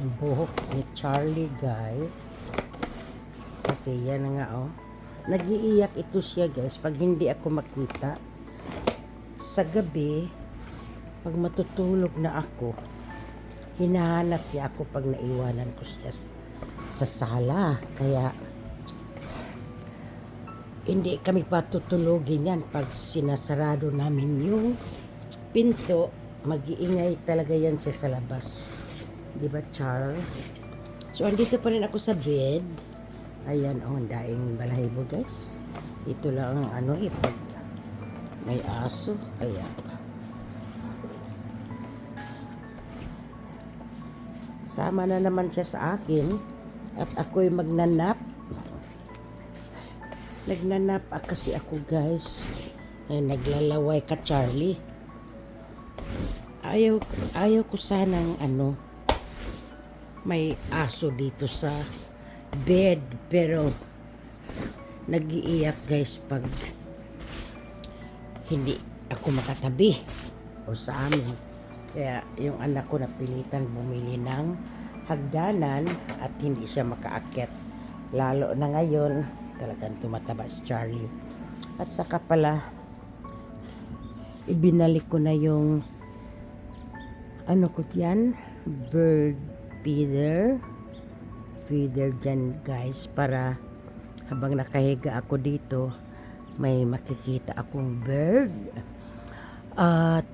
Ang buhok ni Charlie, guys. Kasi yan na nga, oh. Nagiiyak ito siya, guys, pag hindi ako makita. Sa gabi, pag matutulog na ako, hinahanap niya ako pag naiwanan ko siya sa sala. Kaya, hindi kami patutulogin yan pag sinasarado namin yung pinto mag-iingay talaga yan siya sa labas di ba Char? so andito pa rin ako sa bed. Ayan oh daing balahibo guys. Ito lang ang ano eh pag may aso. Kaya. Sama na naman siya sa akin at ako'y magnanap. Nagnanap ah, kasi ako guys. Eh, naglalaway ka Charlie. Ayaw ayaw ko sanang ano may aso dito sa bed pero nagiiyak guys pag hindi ako makatabi o sa amin. Kaya yung anak ko napilitan bumili ng hagdanan at hindi siya makaakyat. Lalo na ngayon talagang tumataba si Charlie. At saka pala ibinalik ko na yung ano ko dyan bird feeder. Feeder dyan guys para habang nakahiga ako dito may makikita akong bird. At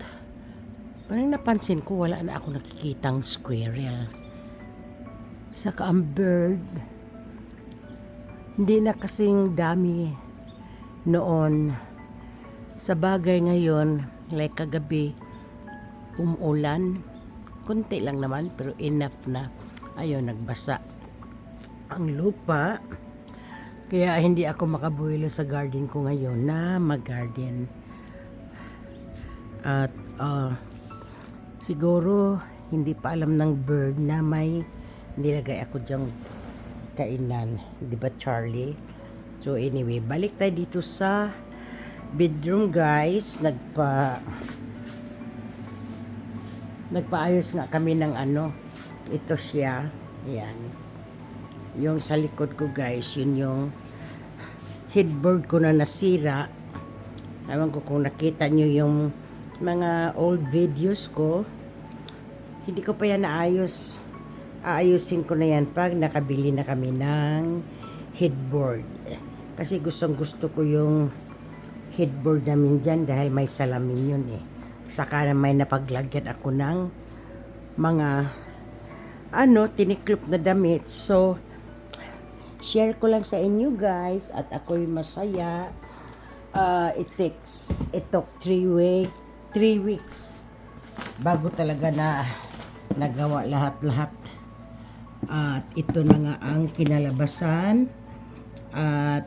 parang napansin ko wala na ako nakikitang squirrel. Saka ang bird hindi na kasing dami noon. Sa bagay ngayon like kagabi umulan konti lang naman pero enough na. Ayun nagbasa. Ang lupa kaya hindi ako makabuelo sa garden ko ngayon na mag-garden. At ah, siguro hindi pa alam ng bird na may nilagay ako diyang kainan. Di ba Charlie? So anyway balik tayo dito sa bedroom guys. Nagpa nagpaayos nga kami ng ano ito siya yan yung sa likod ko guys yun yung headboard ko na nasira. Ewan ko kung nakita nyo yung mga old videos ko. Hindi ko pa yan naayos. Aayusin ko na yan pag nakabili na kami ng headboard. Kasi gustong gusto ko yung headboard namin dyan dahil may salamin yun eh saka may napaglagyan ako ng mga ano, tiniklop na damit. So, share ko lang sa inyo guys at ako'y masaya. Uh, it takes, it took 3 week, 3 weeks bago talaga na nagawa lahat-lahat. At ito na nga ang kinalabasan. At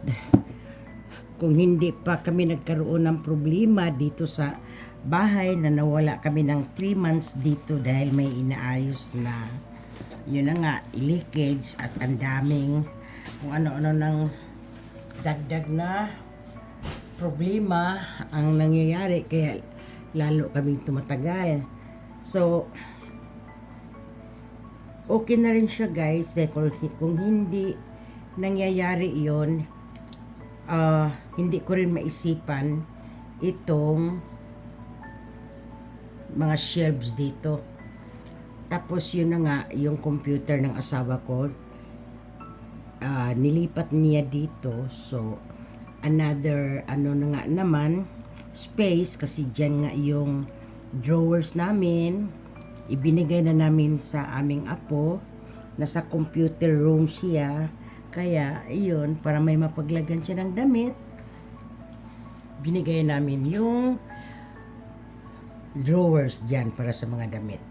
kung hindi pa kami nagkaroon ng problema dito sa bahay na nawala kami ng 3 months dito dahil may inaayos na yun na nga leakage at ang daming kung ano-ano ng dagdag na problema ang nangyayari. Kaya lalo kaming tumatagal. So okay na rin siya guys. Eh, kung, kung hindi nangyayari yon ah, hindi ko rin maisipan itong mga shelves dito. Tapos yun na nga, yung computer ng asawa ko, ah, nilipat niya dito. So, another, ano na nga naman, space, kasi dyan nga yung drawers namin. Ibinigay na namin sa aming apo. Nasa computer room siya. Kaya, yun, para may mapaglagyan siya ng damit, binigay namin yung drawers dyan para sa mga damit.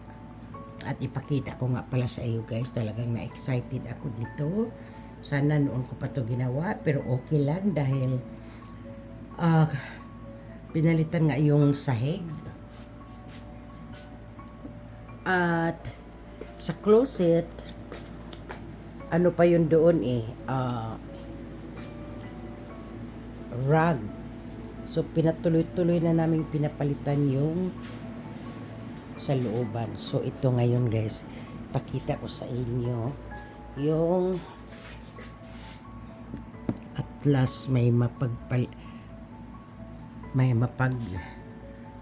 At ipakita ko nga pala sa iyo guys, talagang na-excited ako nito. Sana noon ko pa to ginawa, pero okay lang dahil ah pinalitan nga yung sahig. At sa closet, ano pa yun doon eh, ah rug. So, pinatuloy-tuloy na namin pinapalitan yung sa looban. So, ito ngayon guys, pakita ko sa inyo yung atlas may mapagpal may mapag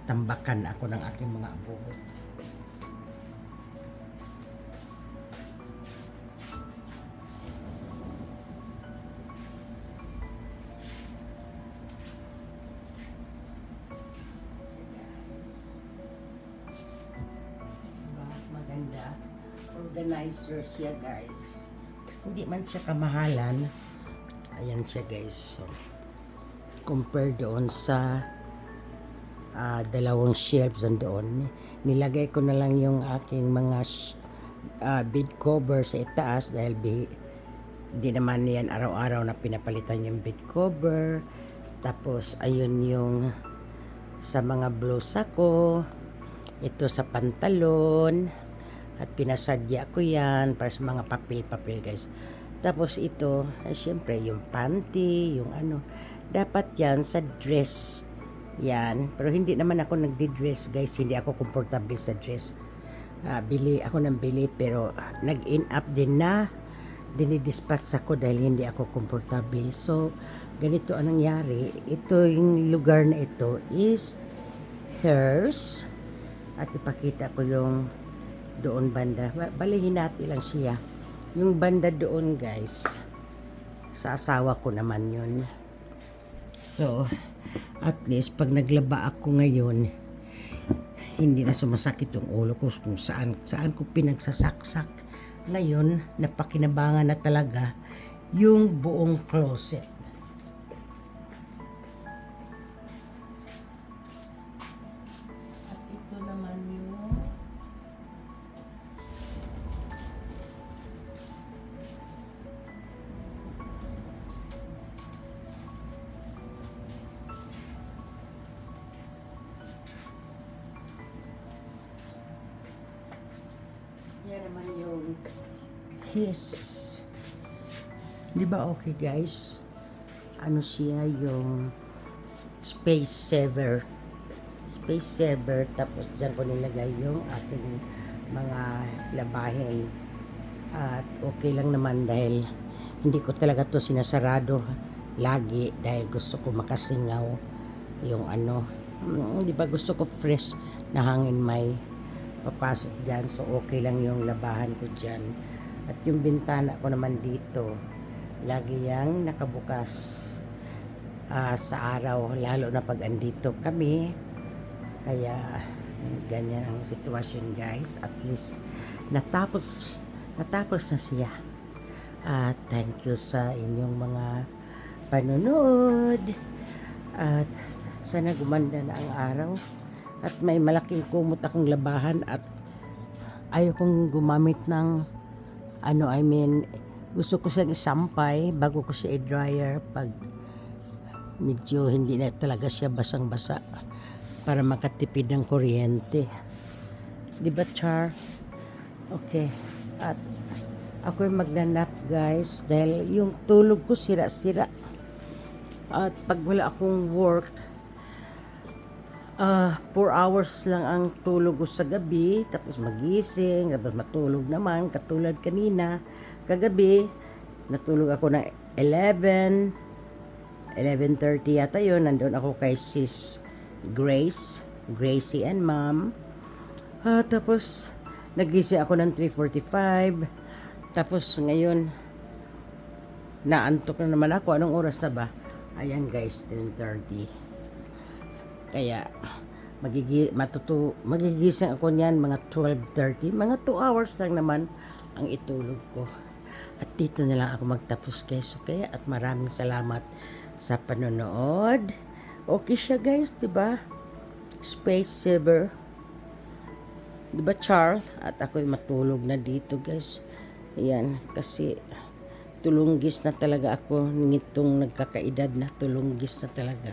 tambakan ako ng aking mga abugo. Organizer siya guys. Hindi man siya kamahalan. Ayan siya guys. So, compare doon sa ah, dalawang shelves doon. Nilagay ko na lang yung aking mga ah, bed cover sa itaas dahil bi- di naman yan araw-araw na pinapalitan yung bed cover. Tapos ayun yung sa mga blusa ko. Ito sa pantalon. At pinasadya ko yan para sa mga papel-papel guys. Tapos ito, ay syempre yung panty, yung ano. Dapat yan sa dress. Yan. Pero hindi naman ako nagdi-dress guys. Hindi ako komportable sa dress. Ah, bili ako ng bili pero nag-in up din na dinidispatch ako dahil hindi ako komportable. So, ganito ang nangyari. Ito yung lugar na ito is hers. At ipakita ko yung doon banda. Ba- Bali, hinati lang siya. Yung banda doon, guys, sa asawa ko naman yun. So, at least, pag naglaba ako ngayon, hindi na sumasakit yung ulo ko kung saan, saan ko pinagsasaksak. Ngayon, napakinabangan na talaga yung buong closet. Yan naman yung his. Di ba okay guys? Ano siya yung space saver. Space saver. Tapos dyan ko nilagay yung aking mga labahin. At okay lang naman dahil hindi ko talaga to sinasarado lagi dahil gusto ko makasingaw yung ano. Mm, di ba gusto ko fresh na hangin may papasok dyan. So, okay lang yung labahan ko dyan. At yung bintana ko naman dito, lagi yang nakabukas ah, sa araw, lalo na pag andito kami. Kaya, ganyan ang sitwasyon guys. At least, natapos, natapos na siya. At thank you sa inyong mga panonood. At sana gumanda na ang araw at may malaking kumot akong labahan at ayaw kong gumamit ng ano I mean gusto ko siyang isampay bago ko siya i-dryer pag medyo hindi na talaga siya basang-basa para makatipid ng kuryente. Di ba Char? okay. At ako yung magnanap guys dahil yung tulog ko sira-sira. At pag wala akong work ah 4 hours lang ang tulog ko sa gabi, tapos magising, tapos matulog naman, katulad kanina, kagabi, natulog ako ng 11, 11.30 yata yun, nandun ako kay sis Grace, Gracie and mom. Ah, tapos, nagising ako ng 3.45, tapos ngayon, naantok na naman ako, anong oras na ba? Ayan guys, 10.30. Kaya magigi matutu magigising ako niyan mga 12:30, mga 2 hours lang naman ang itulog ko. At dito na lang ako magtapos guys. Okay? At maraming salamat sa panonood. Okay siya guys, 'di ba? Space saver. 'Di ba Charles? At ako'y matulog na dito guys. Ayan, kasi tulunggis na talaga ako nitong nagkakaedad na tulunggis na talaga.